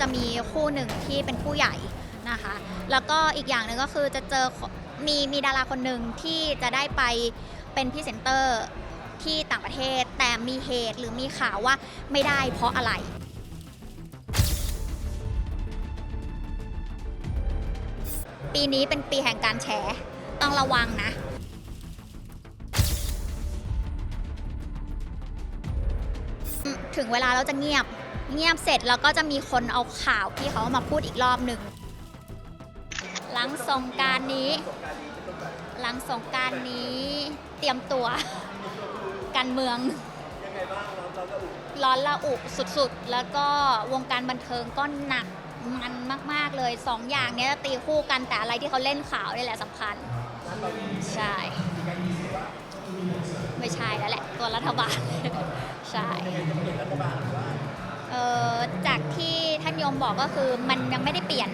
จะมีคู่หนึ่งที่เป็นคู่ใหญ่นะคะ แล้วก็อีกอย่างหนึ่งก็คือจะเจอมีมีดาราคนหนึ่งที่จะได้ไปเป็นพรีเซนเตอร์ที่ต่างประเทศ แต่มีเหตุหรือมีข่าวว่าไม่ได้เพราะอะไรปีนี้เป็นปีแห่งการแฉต้องระวังนะ ถึงเวลาเราจะเงียบ เงียบเสร็จแล้วก็จะมีคนเอาข่าวพี่เขามาพูดอีกรอบหนึ่งหลังสงกรารนี้ หลังสงกรารนี้เตรียมตัวการเมืองร้อนระอุสุดๆ แล้วก็วงการบันเทิงก็หนักมันมาก ๆ เลยสองอย่างนี้ตีคู่กันแต่อะไรที่เขาเล่นข่าวนี่แหละสำคัญ ใช่ ไม่ใช่แล้วแหละ ตัวรัฐบาล ใช่ เอ่อจากที่ท่านยมบอกก็คือมันยังไม่ได้เปลี่ยน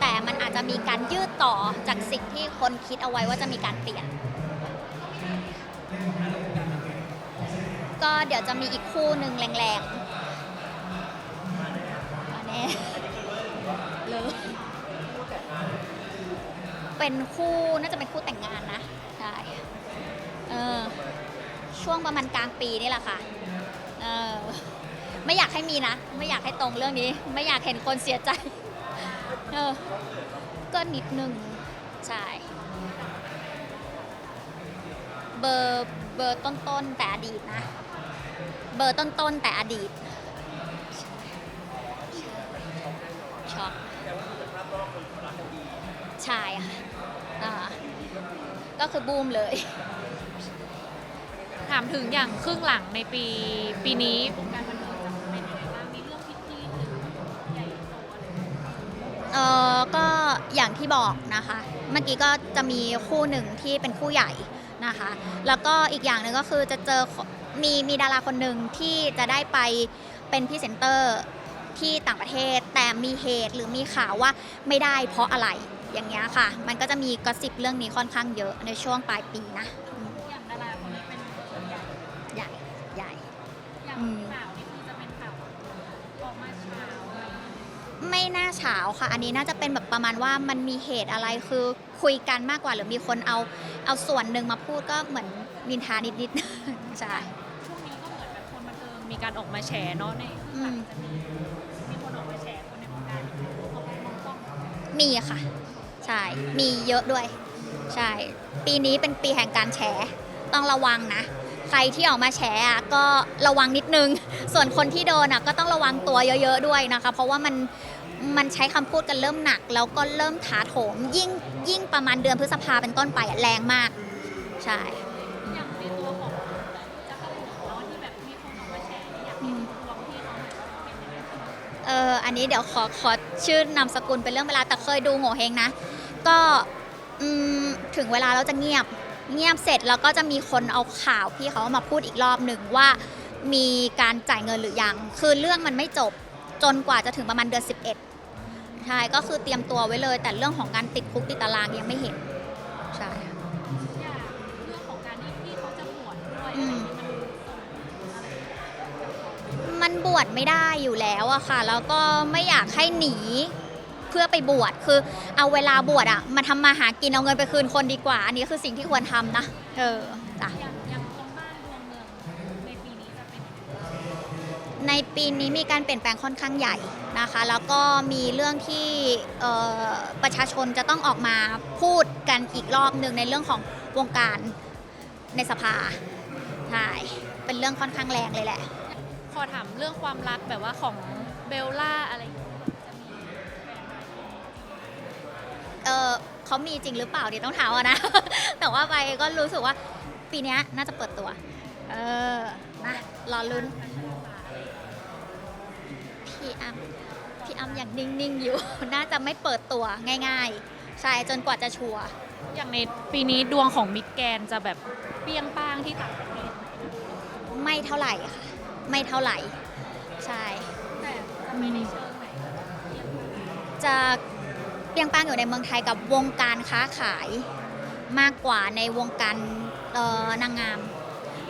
แต่มันอาจจะมีการยืดต่อจากสิ่งที่คนคิดเอาไว้ว่าจะมีการเปลี่ยน ก็เดี๋ยวจะมีอีกคู่หนึ่งแรงๆอันนี้เลยเป็นคู่น่าจะเป็นคู่แต่งงานนะใช่เออช่วงประมาณกลางปีนี่แหละค่ะเออ ไม่อยากให้มีนะ ไม่อยากให้ตรงเรื่องนี้ ไม่อยากเห็นคนเสียใจเออก็นิดนึงใช่เบอร์เบอร์ต้นๆแต่อดีตนะ เบอร์ต้นๆแต่อดีตช็อกใช่ค่ะอ่าก็คือบูมเลย ถามถึงอย่างครึ่งหลังในปีปีนี้ ออก็อย่างที่บอกนะคะ เมื่อกี้ก็จะมีคู่หนึ่งที่เป็นคู่ใหญ่นะคะ แล้วก็อีกอย่างหนึ่งก็คือจะเจอมีมีดาราคนหนึ่งที่จะได้ไปเป็นพรีเซนเตอร์ที่ต่างประเทศ แต่มีเหตุหรือมีข่าวว่าไม่ได้เพราะอะไรอย่างเงี้ยค่ะ มันก็จะมีกระสิบเรื่องนี้ค่อนข้างเยอะในช่วงปลายปีนะ ยไม่น่าเฉาค่ะ อันนี้น่าจะเป็นแบบประมาณว่ามันมีเหตุอะไรคือคุยกันมากกว่าหรือมีคนเอาเอาส่วนหนึ่งมาพูดก็เหมือนนินทานิดๆ ใช่ช่วงนี้ก็เหมือนแบบคนบันเทิงมีการออกมาแฉเนาะในอืมจะมีมีคนออกมาแฉคนในวงการออกมามองกล้องมีค่ะ ใช่ มีเยอะด้วย ใช่ ปีนี้เป็นปีแห่งการแฉต้องระวังนะใครที่ออกมาแฉอะก็ระวังนิดนึง ส่วนคนที่โดนอะก็ต้องระวังตัวเยอะ ๆ ด้วยนะคะ เพราะว่ามัน มันใช้คำพูดกันเริ่มหนัก แล้วก็เริ่มถาโถม ยิ่งยิ่งประมาณเดือนพฤษภาเป็นต้นไปอะแรงมาก ใช่ อย่างในตัวของจักรบุ๋มเนาะที่แบบมีคนออกมาแฉเนี่ยอยากเห็นดวงพี่เขาหน่อยว่าเป็นยังไงบ้างเอออันนี้เดี๋ยวขอขอชื่อนามสกุลเป็นเรื่องเวลาแต่เคยดูโง่เฮงนะ ก็อืมถึงเวลาเราจะเงียบ เงียบเสร็จแล้วก็จะมีคนเอาข่าวพี่เขามาพูดอีกรอบหนึ่งว่ามีการจ่ายเงินหรือยัง คือเรื่องมันไม่จบจนกว่าจะถึงประมาณเดือน11 ใช่ก็คือเตรียมตัวไว้เลย แต่เรื่องของการติดคุกติดตารางยังไม่เห็นใช่ค่ะอย่างเรื่องของการที่พี่เขาจะบวชด้วยอือะไรมที่มันส่งอะไรกับเขามันบวชไม่ได้อยู่แล้วอะค่ะ แล้วก็ไม่อยากให้หนีเพื่อไปบวชคือเอาเวลาบวชอะมาทำมาหากินเอาเงินไปคืนคนดีกว่า อันนี้คือสิ่งที่ควรทำนะเออจ้ะ อย่าง ในปีนี้มีการเปลี่ยนแปลงค่อนข้างใหญ่นะคะ แล้วก็มีเรื่องที่ประชาชนจะต้องออกมาพูดกันอีกรอบหนึ่งในเรื่องของวงการในสภาใช่เป็นเรื่องค่อนข้างแรงเลยแหละ ขอถามเรื่องความรักแบบว่าของเบลล่าอะไรเงี้ยจะมีเออเขามีจริงหรือเปล่าเดี๋ยวต้องถามนะ แต่ว่าไปก็รู้สึกว่าปีนี้น่าจะเปิดตัว เออนะรอลุ้น พี่อ้ำพี่อ้ำยังนิ่งๆอยู่ น่าจะไม่เปิดตัวง่าย ๆ ใช่จนกว่าจะชัวร์อย่างในปีนี้ดวงของมิดแกรนด์จะแบบเปรี้ยงป้างที่ต่างประเทศไม่เท่าไหร่ค่ะ ไม่เท่าไหร่ ใช่แต่ไม่ได้เชิงไหนจะเปรียงป้างอยู่ในเมืองไทยกับวงการค้าขายมากกว่าในวงการเอ่อนางงาม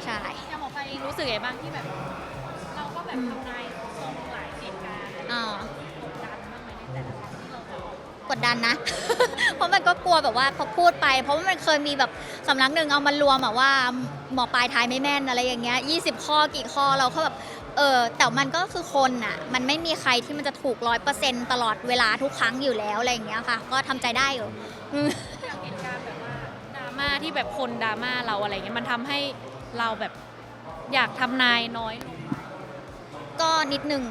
ใช่ อย่างหมอไปเองรู้สึกไงบ้างที่แบบ เราก็แบบทำนาย อ่ากดดันกดดันนะ เพราะมันก็กลัวแบบว่าพอพูดไป เพราะว่ามันเคยมีแบบสำนักหนึ่งเอามารวมแบบว่าหมอปลายทายไม่แม่นอะไรอย่างเงี้ย20 ข้อกี่ข้อเราก็แบบเออแต่มันก็คือคนอะ มันไม่มีใครที่มันจะถูกร้อยเปอร์เซ็นตลอดเวลาทุกครั้งอยู่แล้วอะไรอย่างเงี้ยค่ะ ก็ทำใจได้อยู่อืมอย่างเหตุการณ์แบบว่าดราม่าที่แบบคนดราม่าเราอะไรเงี้ยมันทำให้เราแบบอยากทำนายน้อยลงก็นิดหนึ่ง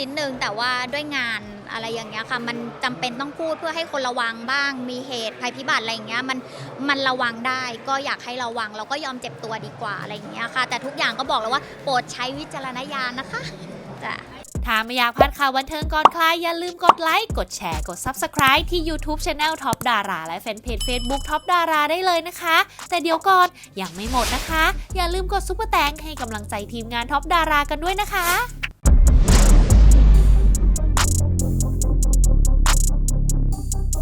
นิดหนึ่งแต่ว่าด้วยงานอะไรอย่างเงี้ยค่ะ มันจำเป็นต้องพูดเพื่อให้คนระวังบ้าง มีเหตุภัยพิบัติอะไรอย่างเงี้ยมันมันระวังได้ ก็อยากให้ระวังเราก็ยอมเจ็บตัวดีกว่าอะไรอย่างเงี้ยค่ะ แต่ทุกอย่างก็บอกแล้วว่าโปรดใช้วิจารณญาณนะคะจ้ะถ้าไม่อยากพลาดข่าวบันเทิงก่อนใครอย่าลืมกดไลค์ กดแชร์ กด Subscribe ที่ YouTube Channel Top Dara และแฟนเพจ Facebook Top Dara ได้เลยนะคะ แต่เดี๋ยวก่อนยังไม่หมดนะคะ อย่าลืมกดซุปเปอร์แตงให้กำลังใจทีมงาน Top Dara กันด้วยนะคะ